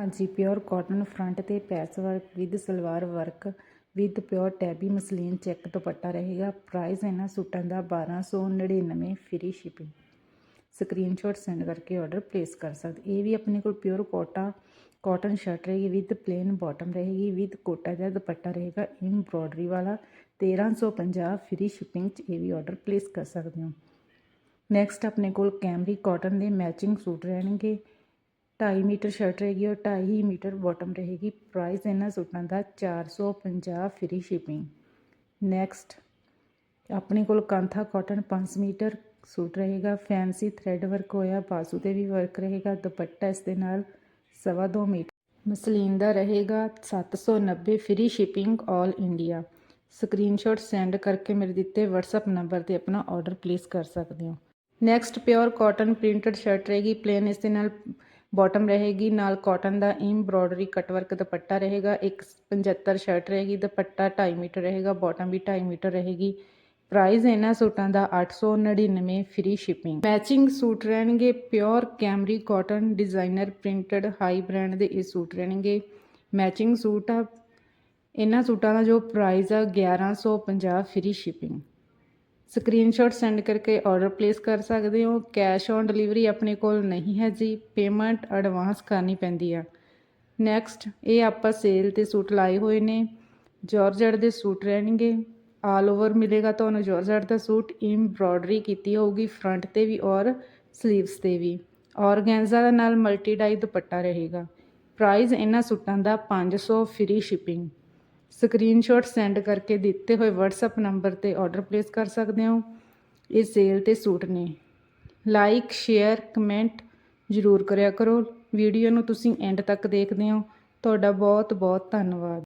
ਹਾਂਜੀ, pure cotton front ਤੇ ਪੈਸ work with salwar work with pure tabby muslin check dupatta ਰਹੇਗਾ। Price ਇਹਨਾਂ ਸੂਟਾਂ ਦਾ 1299 ਫ੍ਰੀ ਸ਼ਿਪਿੰਗ। ਸਕਰੀਨਸ਼ਾਟ ਸੈਂਡ ਕਰਕੇ ਆਰਡਰ ਪਲੇਸ ਕਰ ਸਕਦੇ। ਇਹ ਵੀ ਆਪਣੇ ਕੋਲ ਪਿਓਰ ਕੋਟਾ, ਕਾਟਨ ਸ਼ਰਟ ਰਹੇਗੀ, ਵਿਦ ਪਲੇਨ ਬਾਟਮ ਰਹੇਗੀ, ਵਿਦ ਕੋਟਾ ਦਾ ਦੁਪੱਟਾ ਰਹੇਗਾ ਐਮਬ੍ਰੋਇਡਰੀ ਵਾਲਾ। 1350 ਫ੍ਰੀ ਸ਼ਿਪਿੰਗ 'ਚ ਇਹ ਵੀ ਆਰਡਰ ਪਲੇਸ ਕਰ ਸਕਦੇ ਹੋ। ਨੈਕਸਟ ਆਪਣੇ ਕੋਲ ਕੈਮਰੀ ਕਾਟਨ ਦੇ ਮੈਚਿੰਗ ਸੂਟ ਰਹਿਣਗੇ। ਢਾਈ ਮੀਟਰ ਸ਼ਰਟ ਰਹੇਗੀ ਔਰ 2.5 ਮੀਟਰ ਬਾਟਮ ਰਹੇਗੀ। ਪ੍ਰਾਈਸ ਇਹਨਾਂ ਸੂਟਾਂ ਦਾ 450 ਫ੍ਰੀ ਸ਼ਿਪਿੰਗ ਨੈਕਸਟ ਆਪਣੇ ਕੋਲ ਕਾਂਥਾ ਕਾਟਨ 5 ਮੀਟਰ ਸੂਟ ਰਹੇਗਾ। ਫੈਂਸੀ ਥ੍ਰੈਡ ਵਰਕ ਹੋਇਆ, ਬਾਜ਼ੂ ਤੇ ਵੀ ਵਰਕ ਰਹੇਗਾ। ਦੁਪੱਟਾ ਇਸ ਦੇ ਨਾਲ ਸਵਾ ਦੋ ਮੀਟਰ। ਮਸਲੀਨ ਦਾ ਰਹੇਗਾ 790 free shipping all India screenshot send ਕਰਕੇ ਮੇਰੇ ਦਿੱਤੇ WhatsApp ਨੰਬਰ ਤੇ ਆਪਣਾ ਆਰਡਰ ਪਲੇਸ ਕਰ ਸਕਦੇ ਹੋ। Next pure cotton printed shirt ਰਹੇਗੀ। ਪਲੇਨ ਇਸ ਦੇ ਨਾਲ ਬਾਟਮ ਰਹੇਗੀ, ਨਾਲ ਕਾਟਨ ਦਾ ਐਮਬ੍ਰੋਇਡਰੀ ਕਟਵਰਕ ਦੁਪੱਟਾ ਰਹੇਗਾ 175 ਸ਼ਰਟ ਰਹੇਗੀ, ਦੁਪੱਟਾ 2.5 ਮੀਟਰ ਰਹੇਗਾ, ਬਾਟਮ ਵੀ 2.5 ਮੀਟਰ ਰਹੇਗੀ। ਪ੍ਰਾਈਸ ਇਹਨਾਂ ਸੂਟਾਂ ਦਾ 899 ਫ੍ਰੀ ਸ਼ਿਪਿੰਗ। ਮੈਚਿੰਗ ਸੂਟ ਰਹਿਣਗੇ, pure cambric cotton designer printed high brand ਦੇ ਇਹ ਸੂਟ ਰਹਿਣਗੇ। ਮੈਚਿੰਗ ਸੂਟ ਆ, ਇਹਨਾਂ ਸੂਟਾਂ ਦਾ ਜੋ ਪ੍ਰਾਈਸ ਆ 1150 ਫ੍ਰੀ ਸ਼ਿਪਿੰਗ। ਸਕਰੀਨਸ਼ਾਟ ਸੈਂਡ ਕਰਕੇ ਆਰਡਰ ਪਲੇਸ ਕਰ ਸਕਦੇ ਹੋ। ਕੈਸ਼ ਔਨ ਡਿਲੀਵਰੀ ਆਪਣੇ ਕੋਲ ਨਹੀਂ ਹੈ ਜੀ। ਪੇਮੈਂਟ ਐਡਵਾਂਸ ਕਰਨੀ ਪੈਂਦੀ ਆ। ਨੈਕਸਟ ਇਹ ਆਪਾਂ ਸੇਲ ਤੇ ਸੂਟ ਲਾਏ ਹੋਏ ਨੇ। ਜਾਰਜਟ ਦੇ ਸੂਟ ਰਹਿਣਗੇ। ਆਲ ਓਵਰ ਮਿਲੇਗਾ ਤੁਹਾਨੂੰ ਜਾਰਜਟ ਦਾ ਸੂਟ। ਐਮਬ੍ਰੋਇਡਰੀ ਕੀਤੀ ਹੋਊਗੀ ਫਰੰਟ ਤੇ ਵੀ ਔਰ ਸਲੀਵਸ ਤੇ ਵੀ। ਔਰਗੈਂਜ਼ਾ ਦੇ ਨਾਲ ਮਲਟੀ ਡਾਈ ਦੁਪੱਟਾ ਰਹੇਗਾ। ਪ੍ਰਾਈਸ ਇਹਨਾਂ ਸੂਟਾਂ ਦਾ 500 ਫ੍ਰੀ ਸ਼ਿਪਿੰਗ ਸਕਰੀਨਸ਼ਾਟ ਸੈਂਡ ਕਰਕੇ ਦਿੱਤੇ ਹੋਏ WhatsApp ਨੰਬਰ ਤੇ ਆਰਡਰ ਪਲੇਸ ਕਰ ਸਕਦੇ ਹੋ। ਇਹ ਸੇਲ ਤੇ ਸੂਟ ਨੇ। ਲਾਈਕ ਸ਼ੇਅਰ ਕਮੈਂਟ ਜ਼ਰੂਰ ਕਰਿਆ ਕਰੋ। ਵੀਡੀਓ ਨੂੰ ਤੁਸੀਂ ਐਂਡ ਤੱਕ ਦੇਖਦੇ ਹੋ। ਤੁਹਾਡਾ ਬਹੁਤ ਬਹੁਤ ਧੰਨਵਾਦ।